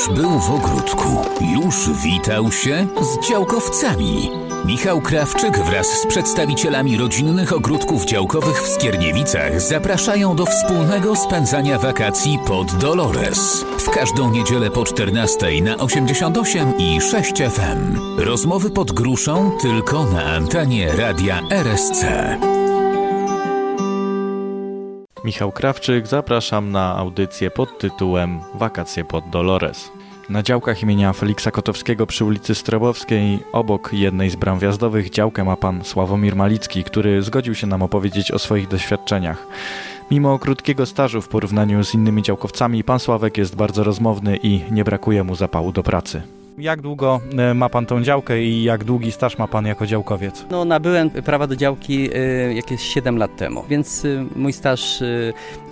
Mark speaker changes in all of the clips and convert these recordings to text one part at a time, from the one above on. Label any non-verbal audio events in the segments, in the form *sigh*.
Speaker 1: Już był w ogródku, już witał się z działkowcami. Michał Krawczyk wraz z przedstawicielami rodzinnych ogródków działkowych w Skierniewicach zapraszają do wspólnego spędzania wakacji pod Dolores. W każdą niedzielę po 14 na 88 i 6 FM. Rozmowy pod gruszą tylko na antenie radia RSC.
Speaker 2: Michał Krawczyk, zapraszam na audycję pod tytułem Wakacje pod Dolores. Na działkach imienia Feliksa Kotowskiego przy ulicy Strobowskiej, obok jednej z bram wjazdowych, działkę ma pan Sławomir Malicki, który zgodził się nam opowiedzieć o swoich doświadczeniach. Mimo krótkiego stażu w porównaniu z innymi działkowcami, pan Sławek jest bardzo rozmowny i nie brakuje mu zapału do pracy. Jak długo e, ma pan tą działkę i jak długi staż ma pan jako działkowiec?
Speaker 3: No, nabyłem prawa do działki y, jakieś 7 lat temu, więc y, mój staż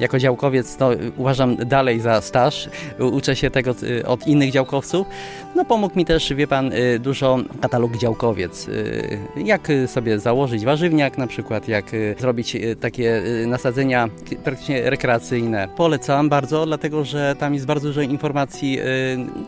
Speaker 3: jako działkowiec no, uważam dalej za staż. Uczę się tego od innych działkowców. No, pomógł mi też, wie pan, dużo katalog działkowiec. Jak sobie założyć warzywniak na przykład, jak zrobić takie nasadzenia praktycznie rekreacyjne. Polecam bardzo, dlatego że tam jest bardzo dużo informacji,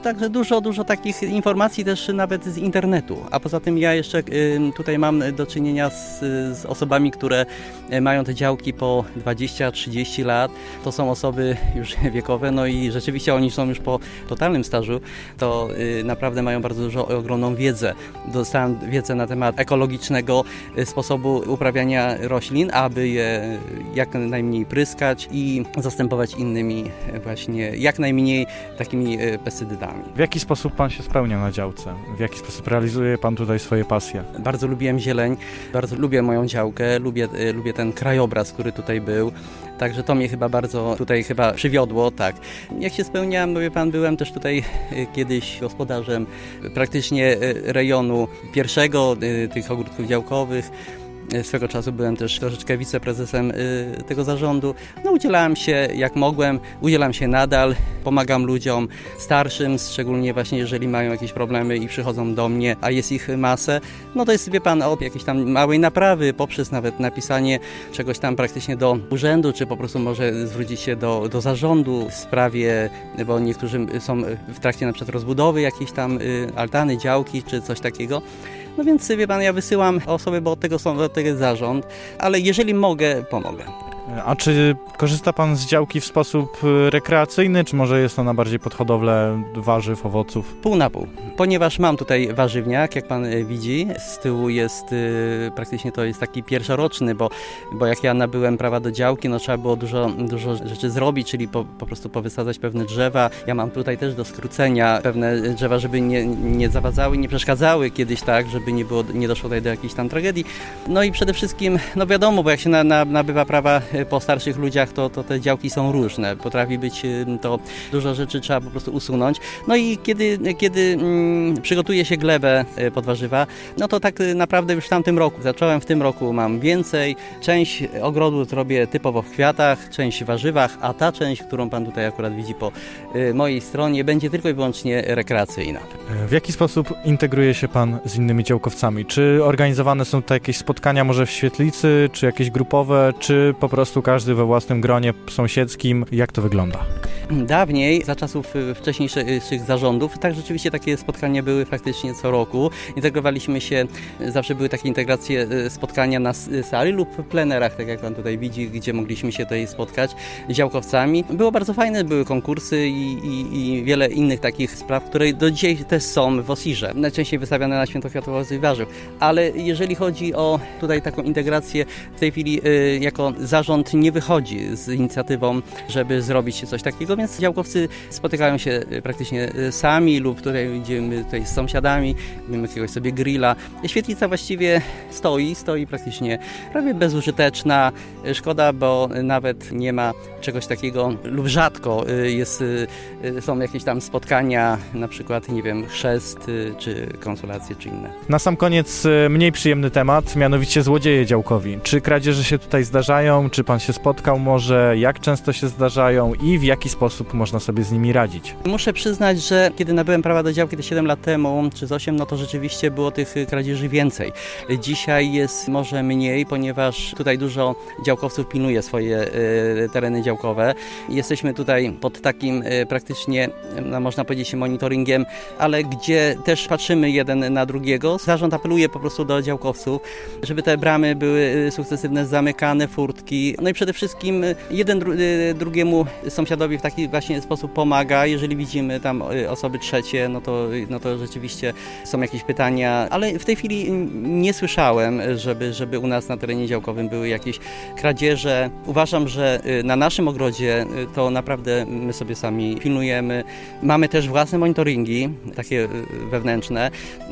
Speaker 3: także dużo, dużo takich informacji też nawet z internetu. A poza tym ja jeszcze y, tutaj mam do czynienia z, z osobami, które y, mają te działki po 20-30 lat. To są osoby już *laughs* wiekowe, no i rzeczywiście oni są już po totalnym stażu, to y, naprawdę mają bardzo dużo, ogromną wiedzę. Dostałem wiedzę na temat ekologicznego sposobu uprawiania roślin, aby je jak najmniej pryskać i zastępować innymi właśnie, jak najmniej takimi pestycydami.
Speaker 2: W jaki sposób pan się spełnia na działce? W jaki sposób realizuje pan tutaj swoje pasje?
Speaker 3: Bardzo lubiłem zieleń, bardzo lubię moją działkę, lubię, y, lubię ten krajobraz, który tutaj był. Także to mnie chyba bardzo tutaj chyba przywiodło, tak. Jak się spełniałem, no wie pan, byłem też tutaj y, kiedyś gospodarzem praktycznie y, rejonu pierwszego tych ogródków działkowych. Y, Swego czasu byłem też troszeczkę wiceprezesem y, tego zarządu. No udzielałem się jak mogłem, udzielam się nadal, pomagam ludziom starszym, szczególnie właśnie jeżeli mają jakieś problemy i przychodzą do mnie, a jest ich masę. No to jest, wie pan, od jakiejś tam małej naprawy, poprzez nawet napisanie czegoś tam praktycznie do urzędu, czy po prostu może zwrócić się do, do zarządu w sprawie, bo niektórzy są w trakcie na przykład rozbudowy jakiejś tam y, altany, działki, czy coś takiego. No więc wie pan, ja wysyłam osoby, bo od tego są, od tego zarząd, ale jeżeli mogę, pomogę.
Speaker 2: A czy korzysta pan z działki w sposób y, rekreacyjny, czy może jest ona bardziej pod hodowlę warzyw, owoców?
Speaker 3: Pół na pół, ponieważ mam tutaj warzywniak, jak pan y, widzi, z tyłu jest y, praktycznie to jest taki pierwszoroczny, bo, bo jak ja nabyłem prawa do działki, no trzeba było dużo, dużo rzeczy zrobić, czyli po, po prostu powysadzać pewne drzewa. Ja mam tutaj też do skrócenia pewne drzewa, żeby nie, nie zawadzały, nie przeszkadzały kiedyś tak, żeby nie, było, nie doszło tutaj do jakiejś tam tragedii. No i przede wszystkim, no wiadomo, bo jak się na, na, nabywa prawa po starszych ludziach, to, to te działki są różne. Potrafi być y, to dużo rzeczy trzeba po prostu usunąć. No i kiedy, kiedy mm, przygotuje się glebę y, pod warzywa, no to tak y, naprawdę już w tamtym roku. Zacząłem w tym roku, mam więcej. Część ogrodu zrobię typowo w kwiatach, część w warzywach, a ta część, którą Pan tutaj akurat widzi po y, mojej stronie, będzie tylko i wyłącznie rekreacyjna.
Speaker 2: E, W jaki sposób integruje się pan z innymi działkowcami? Czy organizowane są tutaj jakieś spotkania może w świetlicy, czy jakieś grupowe, czy po prostu każdy we własnym gronie sąsiedzkim? Jak to wygląda?
Speaker 3: Dawniej, za czasów y, wcześniejszych zarządów, tak rzeczywiście takie spotkania były faktycznie co roku. Integrowaliśmy się, y, zawsze były takie integracje, y, spotkania na sali lub plenerach, tak jak Pan tutaj widzi, gdzie mogliśmy się tutaj spotkać z działkowcami. Było bardzo fajne, były konkursy i, i, i wiele innych takich spraw, które do dzisiaj też są w Osirze. Najczęściej wystawiane na Święto Kwiatów i Warzyw. Ale jeżeli chodzi o tutaj taką integrację, w tej chwili y, jako zarząd nie wychodzi z inicjatywą, żeby zrobić coś takiego, więc działkowcy spotykają się y, praktycznie y, sami lub tutaj idziemy tutaj z sąsiadami, mamy jakiegoś sobie grilla. Świetlica właściwie stoi, stoi praktycznie prawie bezużyteczna. Y, Szkoda, bo nawet nie ma czegoś takiego lub rzadko jest, są jakieś tam spotkania, na przykład, nie wiem, chrzest czy konsulacje czy inne.
Speaker 2: Na sam koniec e, mniej przyjemny temat, mianowicie złodzieje działkowi. Czy kradzieże się tutaj zdarzają? Czy pan się spotkał może? Jak często się zdarzają? I w jaki sposób można sobie z nimi radzić?
Speaker 3: Muszę przyznać, że kiedy nabyłem prawa do działki te 7 lat temu, czy z 8, no to rzeczywiście było tych y, kradzieży więcej. Dzisiaj jest może mniej, ponieważ tutaj dużo działkowców pilnuje swoje y, tereny działkowe. Jesteśmy tutaj pod takim y, praktycznie, no, można powiedzieć, monitoringiem, ale gdzie też patrzymy jeden na drugiego. Zarząd apeluje po prostu do działkowców, żeby te bramy były sukcesywne, zamykane, furtki. No i przede wszystkim y, jeden dru- y, drugiemu sąsiadowi w taki właśnie sposób pomaga. Jeżeli widzimy tam y, osoby trzecie, no to, no to rzeczywiście są jakieś pytania, ale w tej chwili nie słyszałem, żeby, żeby u nas na terenie działkowym były jakieś kradzieże. Uważam, że na naszym ogrodzie to naprawdę my sobie sami pilnujemy. Mamy też własne monitoringi, takie wewnętrzne,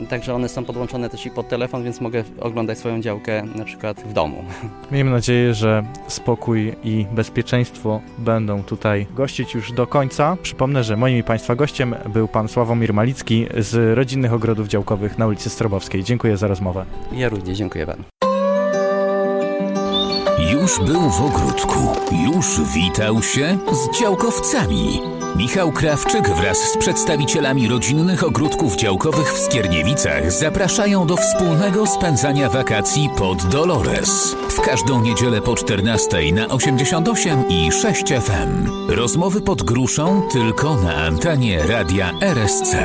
Speaker 3: także one są podłączone też i pod telefon, więc mogę oglądać swoją działkę na przykład w domu.
Speaker 2: Miejmy nadzieję, że spokój i bezpieczeństwo będą tutaj gościć już do końca. Przypomnę, że moim i Państwa gościem był Pan Sławomir Malicki z Rodzinnych Ogrodów Działkowych na ulicy Strobowskiej. Dziękuję za rozmowę.
Speaker 3: Ja również dziękuję Panu.
Speaker 1: Już był w ogródku, już witał się z działkowcami. Michał Krawczyk wraz z przedstawicielami rodzinnych ogródków działkowych w Skierniewicach zapraszają do wspólnego spędzania wakacji pod Dolores. W każdą niedzielę po 14 na 88 i 6 FM. Rozmowy pod gruszą tylko na antenie radia RSC.